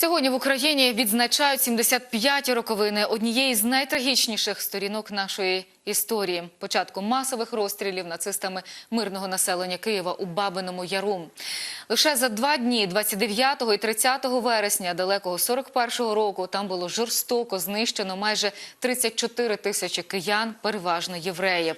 Сьогодні в Україні відзначають 75 роковини однієї з найтрагічніших сторінок нашої історії – початку масових розстрілів нацистами мирного населення Києва у Бабиному Яру. Лише за два дні, 29 і 30 вересня далекого 41-го року, там було жорстоко знищено майже 34 тисячі киян, переважно євреїв.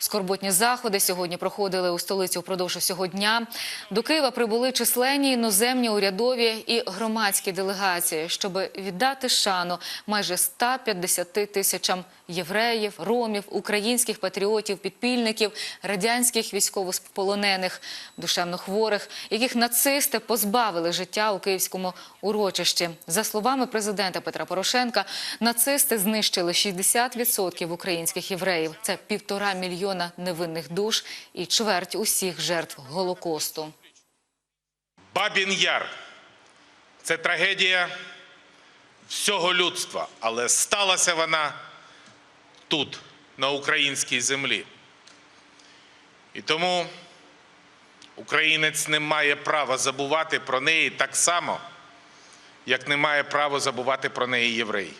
Скорботні заходи сьогодні проходили у столиці впродовж усього дня. До Києва прибули численні іноземні урядові і громадські делегації, щоб віддати шану майже 150 тисячам євреїв, ромів, українських патріотів, підпільників, радянських військовополонених, душевно хворих, яких нацисти позбавили життя у київському урочищі. За словами президента Петра Порошенка, нацисти знищили 60% українських євреїв. Це півтора мільйона невинних душ і чверть усіх жертв Голокосту. Бабін Яр це трагедія всього людства, але сталася вона тут, на українській землі. І тому українець не має права забувати про неї так само, як не має права забувати про неї єврей.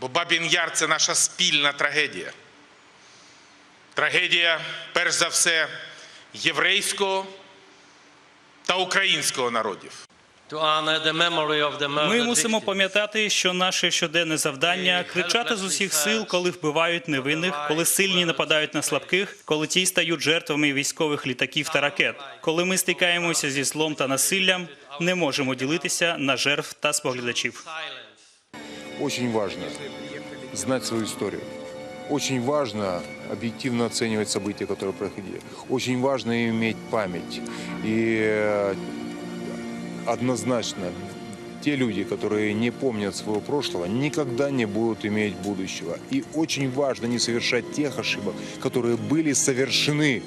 Бо Бабін Яр це наша спільна трагедія. Трагедія, перш за все, єврейського та українського народів. Ми мусимо пам'ятати, що наше щоденне завдання кричати з усіх сил, коли вбивають невинних, коли сильні нападають на слабких, коли ті стають жертвами військових літаків та ракет. Коли ми стикаємося зі злом та насиллям, не можемо ділитися на жертв та споглядачів. Очень важно знать свою историю. Очень важно объективно оценивать события, которые проходили. Очень важно иметь память. И э, однозначно те люди, которые не помнят своего прошлого, никогда не будут иметь будущего. И очень важно не совершать тех ошибок, которые были совершены.